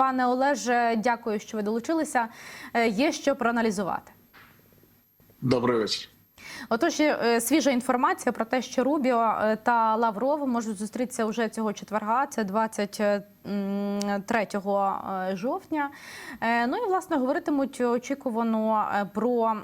Пане Олеже, дякую, що ви долучилися. Е, Є що проаналізувати. Добрий вечір. Отож, е, свіжа інформація про те, що Рубіо е, та Лавров можуть зустрітися уже цього четверга. Це 23 е, жовтня. Ну і власне говоритимуть очікувано про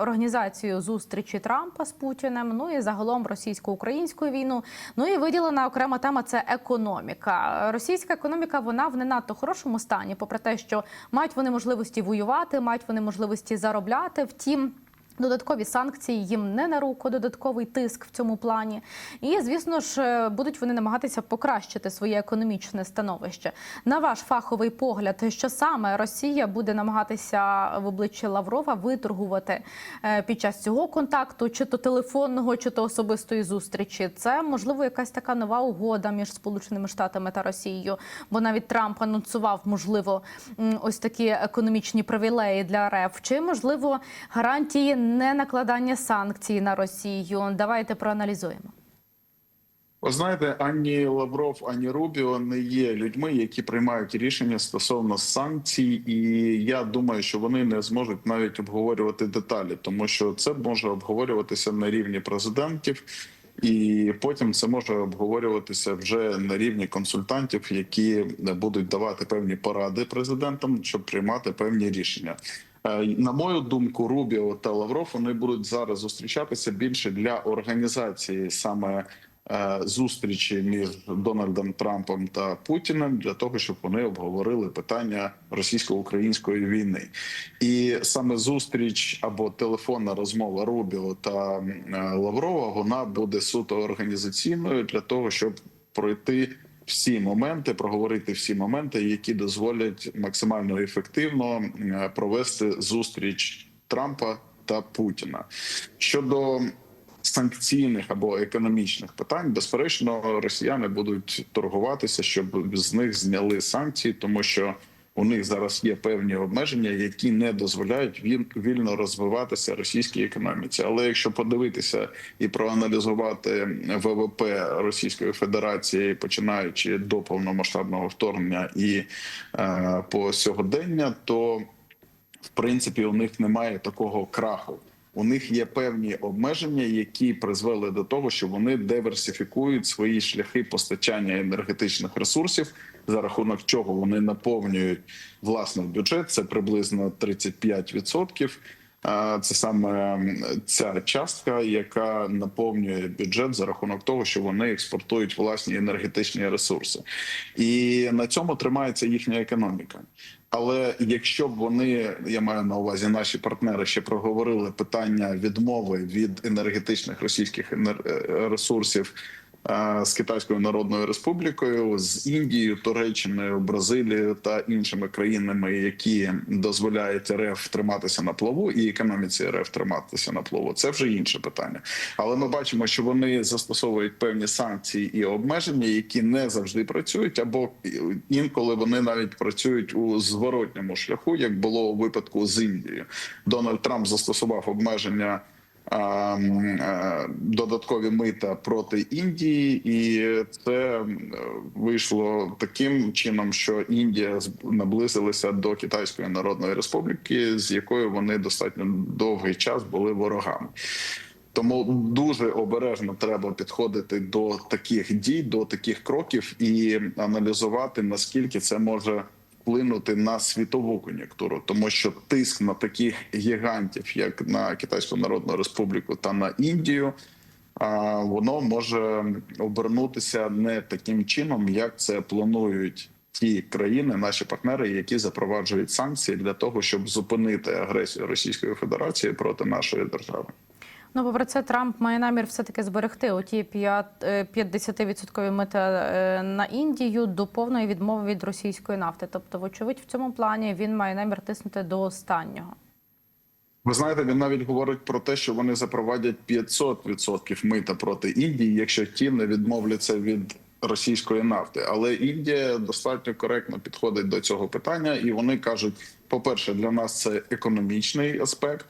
організацію зустрічі Трампа з Путіним. Ну і загалом російсько-українську війну. Ну і виділена окрема тема це економіка. Російська економіка вона в не надто хорошому стані, попри те, що мають вони можливості воювати, мають вони можливості заробляти. Втім. Додаткові санкції їм не на руку, додатковий тиск в цьому плані. І звісно ж е, будуть вони намагатися покращити своє економічне становище. На ваш фаховий погляд, що саме Росія буде намагатися в обличчі Лаврова виторгувати е, під час цього контакту, чи то телефонного, чи то особистої зустрічі? Це можливо якась така нова угода між Сполученими Штатами та Росією, бо навіть Трамп анонсував можливо ось такі економічні привілеї для РФ, чи можливо гарантії не накладання санкцій на Росію. Давайте проаналізуємо. Ви знаєте, ані Лавров, ані Рубіо не є людьми, які приймають рішення стосовно санкцій, і я думаю, що вони не зможуть навіть обговорювати деталі, тому що це може обговорюватися на рівні президентів. І потім це може обговорюватися вже на рівні консультантів, які будуть давати певні поради президентам, щоб приймати певні рішення. Е, На мою думку, Рубіо та Лавров вони будуть зараз зустрічатися більше для організації саме е, зустрічі між Дональдом Трампом та Путіним для того, щоб вони обговорили питання російсько-української війни, і саме зустріч або телефонна розмова Рубіо та е, Лаврова вона буде суто організаційною для того, щоб пройти всі моменти, проговорити всі моменти, які дозволять максимально ефективно провести зустріч Трампа та Путіна. Щодо санкційних або економічних питань, безперечно, росіяни будуть торгуватися, щоб з них зняли санкції, тому що у них зараз є певні обмеження, які не дозволяють вільно розвиватися російській економіці. Але якщо подивитися і проаналізувати ВВП Російської Федерації, починаючи до повномасштабного вторгнення і е, по сьогодення, то в принципі у них немає такого краху. У них є певні обмеження, які призвели до того, що вони диверсифікують свої шляхи постачання енергетичних ресурсів, за рахунок чого вони наповнюють власний бюджет. Це приблизно 35%. Це саме ця частка, яка наповнює бюджет за рахунок того, що вони експортують власні енергетичні ресурси, і на цьому тримається їхня економіка. Але якщо б вони, я маю на увазі, наші партнери ще проговорили питання відмови від енергетичних російських е, ресурсів з Китайською Народною Республікою, з Індією, Туреччиною, Бразилією та іншими країнами, які дозволяють РФ триматися на плаву, і економіці РФ триматися на плаву, це вже інше питання. Але ми бачимо, що вони застосовують певні санкції і обмеження, які не завжди працюють, або інколи вони навіть працюють у зворотньому шляху, як було у випадку з Індією. Дональд Трамп застосував обмеження. Е, Додаткові мита проти Індії, і це вийшло таким чином, що Індія наблизилася до Китайської Народної Республіки, з якою вони достатньо довгий час були ворогами. Тому дуже обережно треба підходити до таких дій, до таких кроків і аналізувати наскільки це може вплинути на світову кон'юнктуру, тому що тиск на таких гігантів, як на Китайську Народну Республіку та на Індію, воно може обернутися не таким чином, як це планують. Ті країни, наші партнери, які запроваджують санкції для того, щоб зупинити агресію Російської Федерації проти нашої держави. Ну, попри це, Трамп має намір все-таки зберегти оті 50% мита е, на Індію до повної відмови від російської нафти. Тобто, вочевидь, в цьому плані він має намір тиснути до останнього. Ви знаєте, він навіть говорить про те, що вони запровадять 500% мита проти Індії, якщо ті не відмовляться від російської нафти. Але Індія достатньо коректно підходить до цього питання, і вони кажуть: по-перше, для нас це економічний аспект.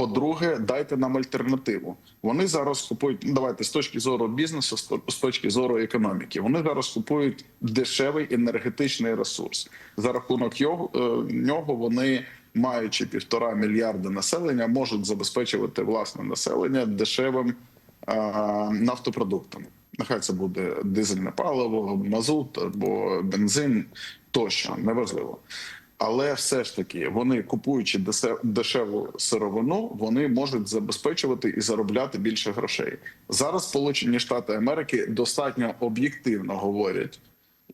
По-друге, дайте нам альтернативу. Вони зараз купують. ну, Давайте з точки зору бізнесу, з точки зору економіки. Вони зараз купують дешевий енергетичний ресурс. За рахунок його е, нього вони, маючи півтора мільярда населення, можуть забезпечувати власне населення дешевим е, нафтопродуктами. Нехай це буде дизельне паливо, мазут або бензин тощо, неважливо. Але все ж таки, вони купуючи дешеву сировину, вони можуть забезпечувати і заробляти більше грошей. Зараз Сполучені Штати Америки достатньо об'єктивно говорять,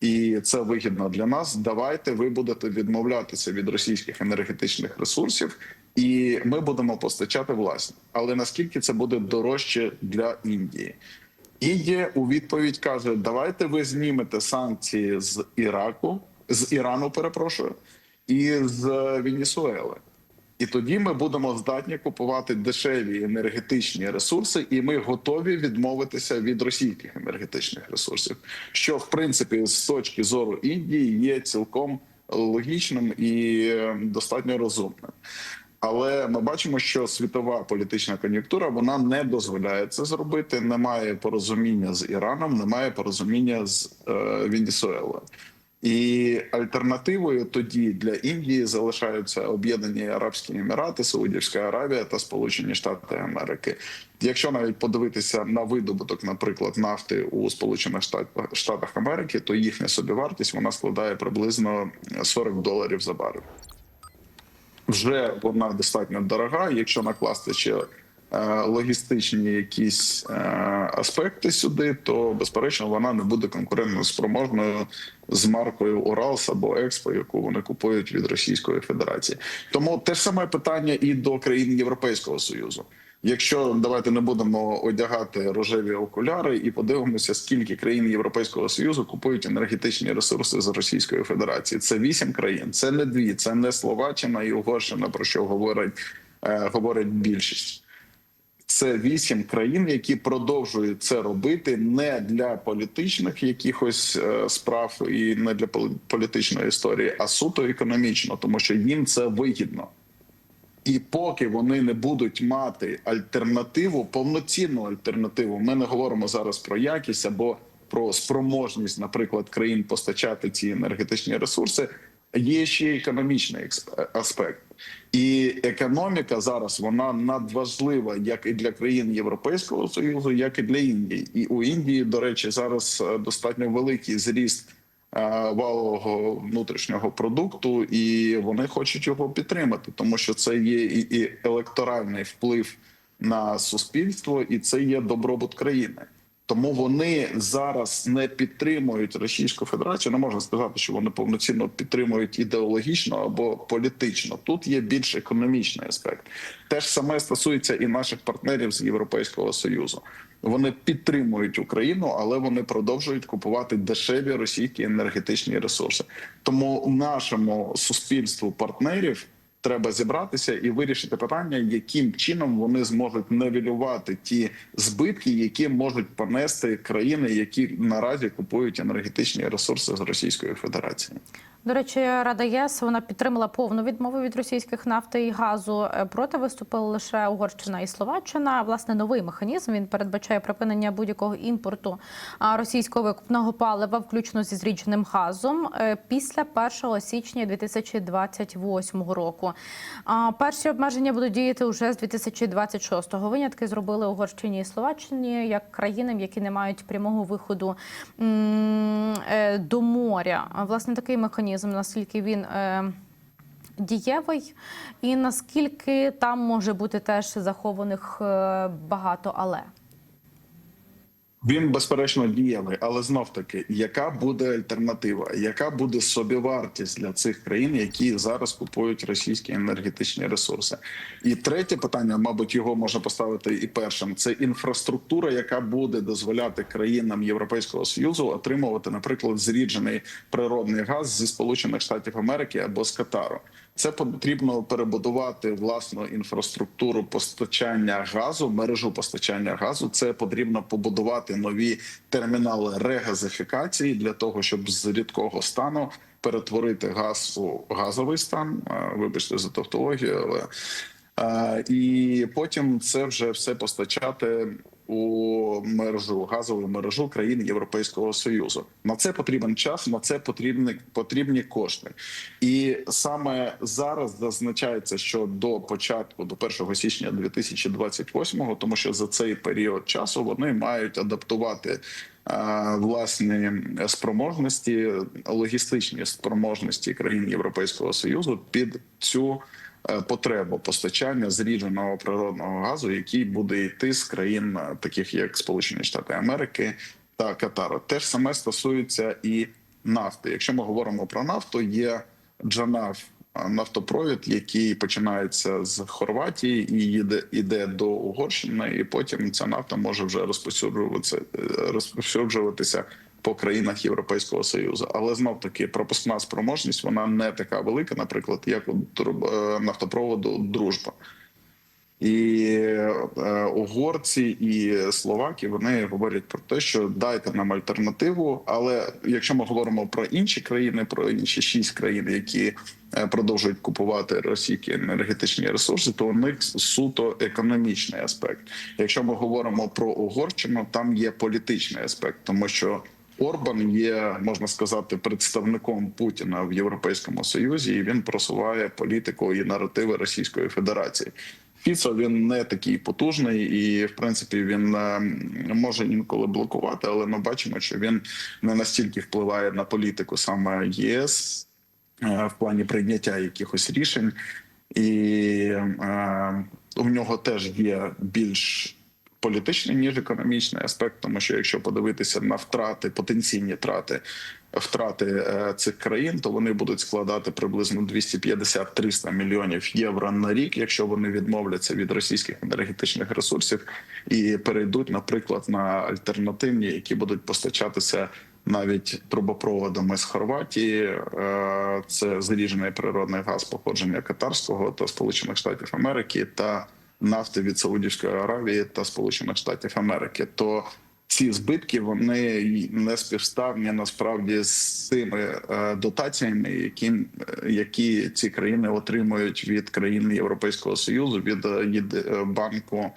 і це вигідно для нас. Давайте ви будете відмовлятися від російських енергетичних ресурсів, і ми будемо постачати власні. Але наскільки це буде дорожче для Індії? Індія у відповідь каже: давайте ви знімете санкції з Іраку, з Ірану, перепрошую, і з Венесуели. І тоді ми будемо здатні купувати дешеві енергетичні ресурси, і ми готові відмовитися від російських енергетичних ресурсів, що в принципі з точки зору Індії є цілком логічним і е, достатньо розумним. Але ми бачимо, що світова політична кон'юнктура вона не дозволяє це зробити. Немає порозуміння з Іраном, немає порозуміння з е, Венесуелою. І альтернативою тоді для Індії залишаються Об'єднані Арабські Емірати, Саудівська Аравія та Сполучені Штати Америки. Якщо навіть подивитися на видобуток, наприклад, нафти у Сполучених Штат- Штатах Америки, то їхня собівартість вона складає приблизно 40 доларів за барель вже вона достатньо дорога. Якщо накласти ще логістичні якісь е, аспекти сюди, то безперечно вона не буде конкурентно спроможною з маркою Уралс або Експо, яку вони купують від Російської Федерації. Тому те ж саме питання і до країн Європейського Союзу. Якщо давайте не будемо одягати рожеві окуляри і подивимося, скільки країн Європейського союзу купують енергетичні ресурси з Російської Федерації. Це вісім країн, це не дві, це не Словаччина і Угорщина, про що говорить, е, говорить більшість. Це вісім країн, які продовжують це робити не для політичних якихось е, справ і не для політичної історії, а суто економічно, тому що їм це вигідно. І поки вони не будуть мати альтернативу, повноцінну альтернативу, ми не говоримо зараз про якість або про спроможність, наприклад, країн постачати ці енергетичні ресурси. Є ще економічний аспект, і економіка зараз вона надважлива як і для країн Європейського союзу, як і для Індії. І у Індії, до речі, зараз е, достатньо великий зріст е, валового внутрішнього продукту, і вони хочуть його підтримати, тому що це є і, і електоральний вплив на суспільство, і це є добробут країни. Тому вони зараз не підтримують Російську Федерацію. Не можна сказати, що вони повноцінно підтримують ідеологічно або політично. Тут є більш економічний аспект. Те ж саме стосується і наших партнерів з Європейського союзу. Вони підтримують Україну, але вони продовжують купувати дешеві російські енергетичні ресурси. Тому нашому суспільству партнерів треба зібратися і вирішити питання, яким чином вони зможуть невелювати ті збитки, які можуть понести країни, які наразі купують енергетичні ресурси з Російської Федерації. До речі, Рада ЄС вона підтримала повну відмову від російських нафти і газу. Е, Проти виступили лише Угорщина і Словаччина. Власне, новий механізм він передбачає припинення будь-якого імпорту російського викупного палива, включно зі зрідженим газом, е, після 1 січня 2028 року. Перші обмеження будуть діяти уже з 2026-го. Винятки зробили Угорщині і Словаччині як країнам, які не мають прямого виходу е, до моря. Власне, такий механізм, наскільки він. е, Дієвий, і наскільки там може бути теж захованих е, багато але. Він безперечно дієвий, але знов таки, яка буде альтернатива? Яка буде собівартість для цих країн, які зараз купують російські енергетичні ресурси? І третє питання, мабуть, його можна поставити і першим: це інфраструктура, яка буде дозволяти країнам Європейського союзу отримувати, наприклад, зріджений природний газ зі Сполучених Штатів Америки або з Катару. Це потрібно перебудувати власну інфраструктуру постачання газу, мережу постачання газу. Це потрібно побудувати нові термінали регазифікації для того, щоб з рідкого стану перетворити газ у газовий стан. Е, Вибачте за тавтологію, але І потім це вже все постачати у мережу газову мережу країн Європейського союзу. На це потрібен час, на це потрібні потрібні кошти. І саме зараз зазначається, що до початку, до 1 січня 2028, тому що за цей період часу вони мають адаптувати е, власні спроможності, логістичні спроможності країн Європейського союзу під цю потребу постачання зрідженого природного газу, який буде йти з країн, е, таких як Сполучені Штати Америки та Катару. Те ж саме стосується і нафти. Якщо ми говоримо про нафту, є Джанаф е, нафтопровід, який починається з Хорватії і їде іде до Угорщини, і потім ця нафта може вже розповсюджуватися е, розповсюджуватися по країнах Європейського союзу. Але знов таки пропускна спроможність вона не така велика, наприклад, як у е, нафтопроводу Дружба. І е, угорці і словаки вони говорять про те, що дайте нам альтернативу. Але якщо ми говоримо про інші країни, про інші шість країн, які е, продовжують купувати російські енергетичні ресурси, то у них суто економічний аспект. Якщо ми говоримо про Угорщину, там є політичний аспект, тому що Орбан є, можна сказати, представником Путіна в Європейському Союзі, і він просуває політику і наративи Російської Федерації. Фіцо він не такий потужний, і в принципі він е, може інколи блокувати, але ми бачимо, що він не настільки впливає на політику саме ЄС е, в плані прийняття якихось рішень, і е, у нього теж є більш політичний ніж економічний аспект, тому що якщо подивитися на втрати, потенційні втрати втрати е, цих країн, то вони будуть складати приблизно 250-300 мільйонів євро на рік, якщо вони відмовляться від російських енергетичних ресурсів і перейдуть, наприклад, на альтернативні, які будуть постачатися. Навіть трубопроводами з Хорватії Е, це зріжений природний газ походження Катарського та Сполучених Штатів Америки та нафти від Саудівської Аравії та Сполучених Штатів Америки. То ці збитки вони не співставні насправді з цими е, дотаціями, які, які ці країни отримують від країн Європейського союзу від від е, банку е,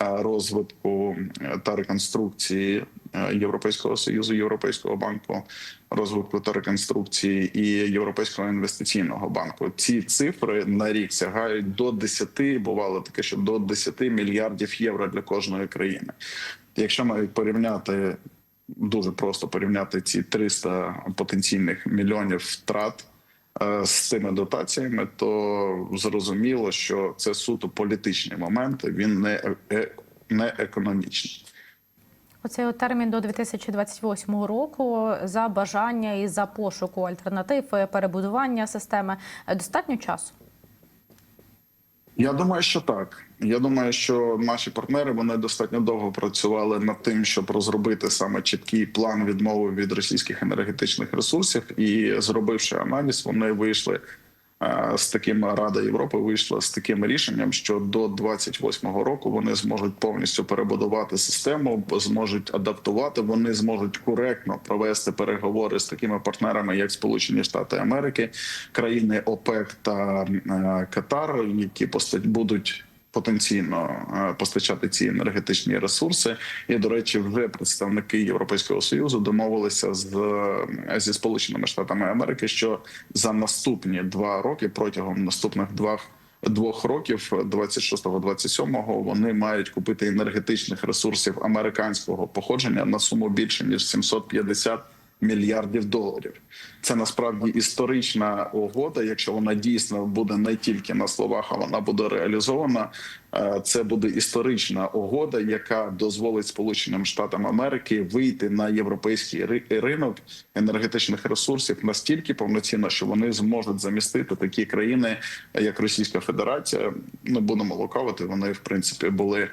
розвитку е, та реконструкції Європейського союзу, Європейського банку розвитку та реконструкції і Європейського інвестиційного банку. Ці цифри на рік сягають до 10, бувало таке, що до 10 мільярдів євро для кожної країни. Якщо навіть порівняти дуже просто порівняти ці 300 потенційних мільйонів втрат е, з цими дотаціями, то зрозуміло, що це суто політичний момент. Він не, е- е- не економічний. Оцей термін до 2028 року за бажання і за пошуку альтернатив, е, перебудування системи е, достатньо часу. Я думаю, що так. Я думаю, що наші партнери вони достатньо довго працювали над тим, щоб розробити саме чіткий план відмови від російських енергетичних ресурсів. І зробивши аналіз, вони вийшли з таким Рада Європи вийшла з таким рішенням, що до 28-го року вони зможуть повністю перебудувати систему, зможуть адаптувати. Вони зможуть коректно провести переговори з такими партнерами, як Сполучені Штати Америки, країни ОПЕК та е, Катар, які постать будуть. Потенційно е, постачати ці енергетичні ресурси, і до речі, вже представники Європейського союзу домовилися з е, зі сполученими штатами Америки, що за наступні два роки протягом наступних два двох років, 26-27, вони мають купити енергетичних ресурсів американського походження на суму більше ніж 750 мільярдів доларів. Це насправді історична угода. Якщо вона дійсно буде не тільки на словах, а вона буде реалізована. е, Це буде історична угода, яка дозволить Сполученим Штатам Америки вийти на європейський ри- ринок енергетичних ресурсів настільки повноцінно, що вони зможуть замістити такі країни, як Російська Федерація. Не будемо лукавити. Вони в принципі були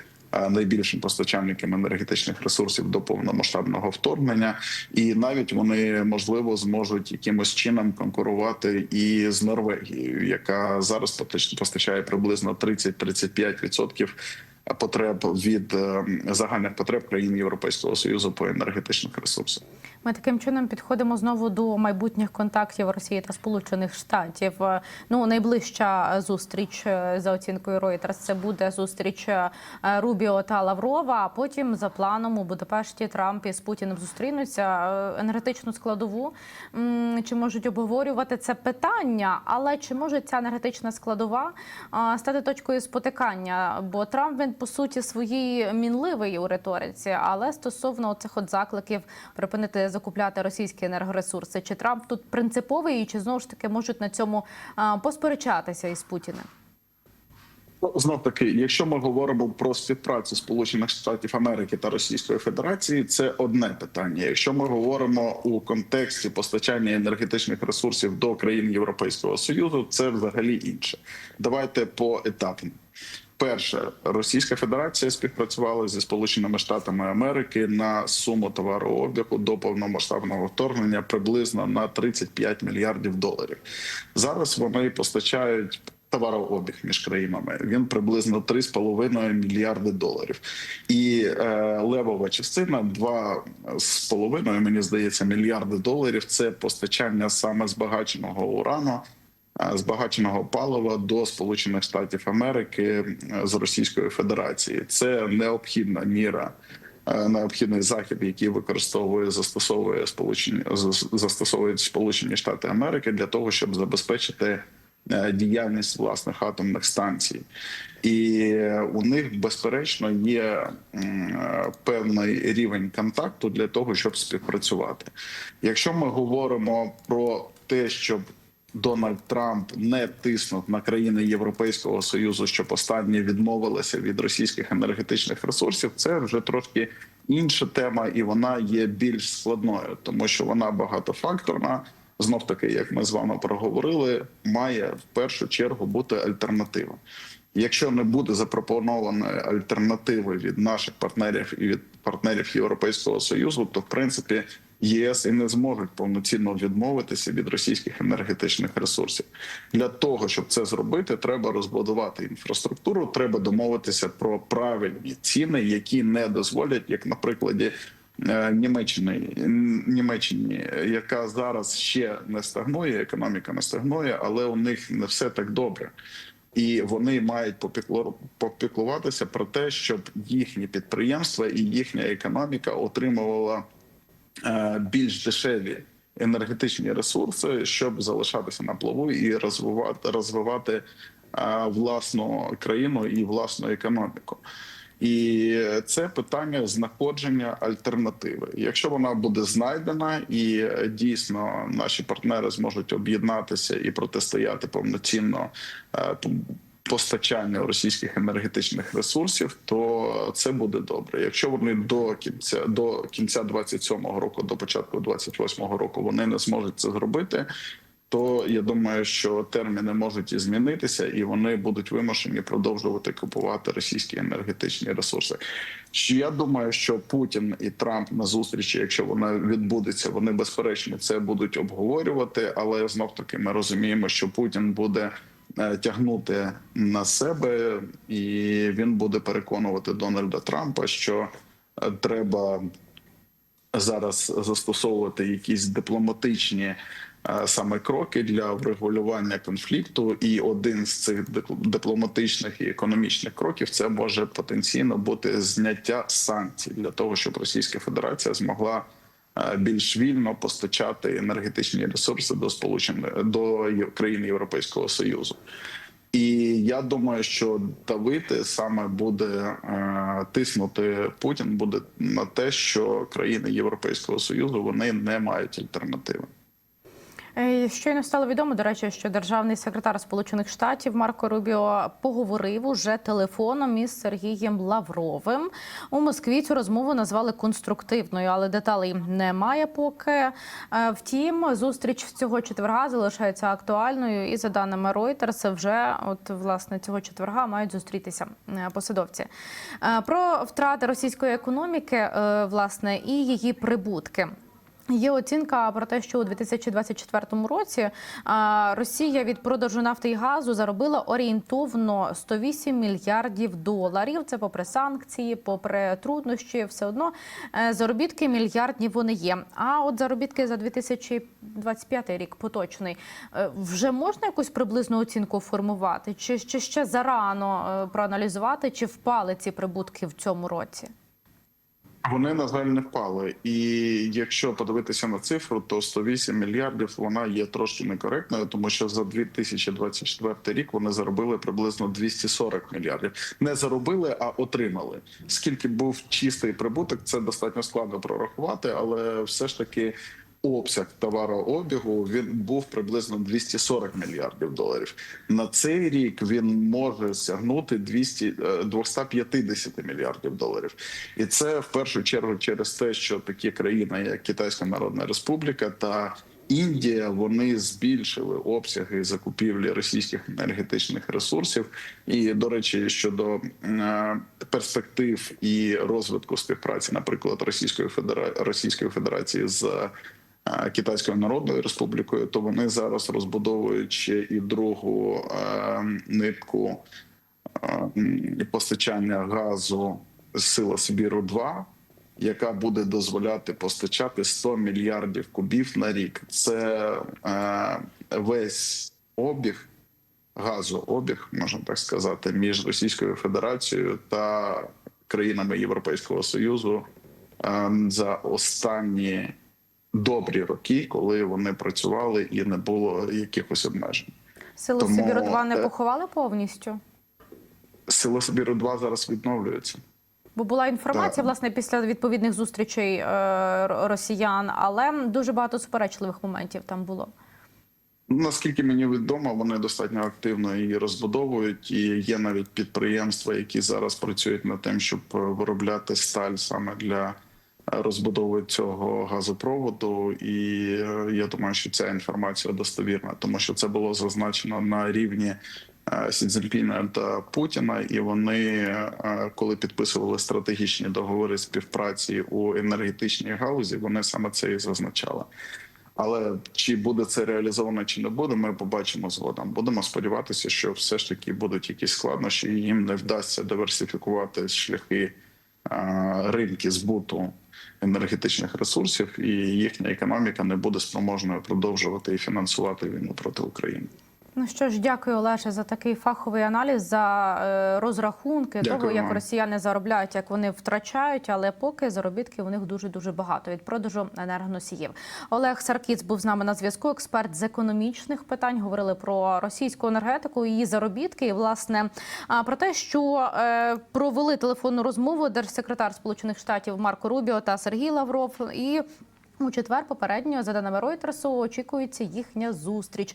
найбільшим постачальником енергетичних ресурсів до повномасштабного вторгнення, і навіть вони можливо зможуть якимось чином конкурувати і з Норвегією, яка зараз постачає приблизно 30-35% потреб від е, загальних потреб країн Європейського союзу по енергетичних ресурсах. Ми таким чином підходимо знову до майбутніх контактів Росії та Сполучених Штатів. Е, Ну, найближча зустріч е, за оцінкою Reuters це буде зустріч е, Рубіо та Лаврова. А потім за планом у Будапешті Трамп із Путіним зустрінуться. Енергетичну складову чи можуть обговорювати це питання, але чи може ця енергетична складова стати точкою спотикання? Бо Трамп він по суті своїй мінливий у риториці, але стосовно цих от закликів припинити закупляти російські енергоресурси, чи Трамп тут принциповий, і чи знову ж таки можуть на цьому посперечатися із Путіним? Ну, Знов таки, якщо ми говоримо про співпрацю Сполучених Штатів Америки та Російської Федерації, це одне питання. Якщо ми говоримо у контексті постачання енергетичних ресурсів до країн Європейського союзу, це взагалі інше. Давайте поетапно. Перше, Російська Федерація співпрацювала зі Сполученими Штатами Америки на суму товарообігу до повномасштабного вторгнення приблизно на 35 мільярдів доларів. Зараз вони постачають товарообіг між країнами. Він приблизно 3,5 мільярди доларів. І е, левова частина 2,5, мені здається, мільярди доларів. Це постачання саме збагаченого урану. Е, Збагаченого палива до Сполучених Штатів Америки е, з Російської Федерації це необхідна міра, е, необхідний захід, який використовує застосовує сполучені зас- застосовують Сполучені Штати Америки для того, щоб забезпечити діяльність власних атомних станцій, і у них безперечно є певний рівень контакту для того, щоб співпрацювати. Якщо ми говоримо про те, щоб Дональд Трамп не тиснув на країни Європейського союзу, щоб останні відмовилися від російських енергетичних ресурсів. Це вже трошки інша тема, і вона є більш складною, тому що вона багатофакторна. Знов таки, як ми з вами проговорили, має в першу чергу бути альтернатива. Якщо не буде запропонованої альтернативи від наших партнерів і від партнерів Європейського союзу, то в принципі ЄС і не зможуть повноцінно відмовитися від російських енергетичних ресурсів. Для того щоб це зробити, треба розбудувати інфраструктуру. Треба домовитися про правильні ціни, які не дозволять, як на прикладі. е, Німеччини Німеччині, яка зараз ще не стагнує, економіка не стагнує, але у них не все так добре. І вони мають попіклу- попіклуватися про те, щоб їхні підприємства і їхня економіка отримувала більш дешеві енергетичні ресурси, щоб залишатися на плаву і розвивати розвивати е, власну країну і власну економіку. І це питання знаходження альтернативи. Якщо вона буде знайдена, і е, дійсно наші партнери зможуть об'єднатися і протистояти повноцінно п- постачанню російських енергетичних ресурсів, то це буде добре. Якщо вони до кінця до кінця 27-го року, до початку 28-го року, вони не зможуть це зробити. То я думаю, що терміни можуть і змінитися, і вони будуть вимушені продовжувати купувати російські енергетичні ресурси. Я думаю, що Путін і Трамп на зустрічі, якщо вона відбудеться, вони безперечно це будуть обговорювати. Але знов таки ми розуміємо, що Путін буде тягнути на себе, і він буде переконувати Дональда Трампа, що е, треба зараз застосовувати якісь дипломатичні е, саме кроки для врегулювання конфлікту, і один з цих дипломатичних і економічних кроків це може потенційно бути зняття санкцій для того, щоб Російська Федерація змогла е, більш вільно постачати енергетичні ресурси до сполучених до країн Європейського союзу. І я думаю, що давити саме буде е, тиснути Путін буде на те, що країни Європейського союзу вони не мають альтернативи. Е, Щойно стало відомо, до речі, що державний секретар Сполучених Штатів Марко Рубіо поговорив уже телефоном із Сергієм Лавровим. У Москві цю розмову назвали конструктивною, але деталей немає поки. Е, Втім, зустріч цього четверга залишається актуальною, і за даними Reuters, вже от власне цього четверга мають зустрітися е, посадовці. Про втрати російської економіки, власне, і її прибутки. Є оцінка про те, що у 2024 році Росія від продажу нафти і газу заробила орієнтовно 108 мільярдів доларів. Це попри санкції, попри труднощі, все одно е, заробітки мільярдні вони є. А от заробітки за 2025 рік поточний е, вже можна якусь приблизну оцінку формувати? Чи, чи ще зарано е, проаналізувати, чи впали ці прибутки в цьому році? Вони на жаль не впали. І якщо подивитися на цифру, то 108 мільярдів вона є трошки некоректною, тому що за 2024 рік вони заробили приблизно 240 мільярдів. Не заробили, а отримали. Скільки був чистий прибуток, це достатньо складно прорахувати, але все ж таки. Обсяг товарообігу він був приблизно 240 мільярдів доларів. На цей рік він може сягнути 200, е, 250 мільярдів доларів, і це в першу чергу через те, що такі країни, як Китайська Народна Республіка та Індія, вони збільшили обсяги закупівлі російських енергетичних ресурсів. І до речі, щодо е, перспектив і розвитку співпраці, наприклад, Російської Федерації Російської Федерації з е, Китайською Народною Республікою, то вони зараз розбудовують ще і другу нитку постачання газу сила Сибіру 2 яка буде дозволяти постачати 100 мільярдів кубів на рік. Це весь обіг газообіг, можна так сказати, між Російською Федерацією та країнами Європейського Союзу е, за останні добрі роки, коли вони працювали і не було якихось обмежень. Сили Тому, Сибіру 2 не е, поховали повністю? Сила Сибіру 2 зараз відновлюється. Бо була інформація, Так. власне, після відповідних зустрічей е, росіян, але дуже багато суперечливих моментів там було. Наскільки мені відомо, вони достатньо активно її розбудовують, і є навіть підприємства, які зараз працюють над тим, щоб е, виробляти сталь саме для розбудови цього газопроводу. І е, я думаю, що ця інформація достовірна, тому що це було зазначено на рівні е, Сі Цзіньпіна та Путіна, і вони, е, коли підписували стратегічні договори співпраці у енергетичній галузі, вони саме це і зазначали. Але чи буде це реалізовано, чи не буде, ми побачимо згодом. Будемо сподіватися, що все ж таки будуть якісь складнощі, і їм не вдасться диверсифікувати шляхи ринки збуту енергетичних ресурсів, і їхня економіка не буде спроможною продовжувати і фінансувати війну проти України. Ну що ж, дякую, Олеже, за такий фаховий аналіз, за е, розрахунки Дякую того, як росіяни заробляють, як вони втрачають, але поки заробітки у них дуже дуже багато від продажу енергоносіїв. Олег Саркіц був з нами на зв'язку. Експерт з економічних питань. Говорили про російську енергетику, її заробітки, і власне а, про те, що е, провели телефонну розмову держсекретар Сполучених Штатів Марко Рубіо та Сергій Лавров і. У четвер попередньо за даними Ройтерсу очікується їхня зустріч.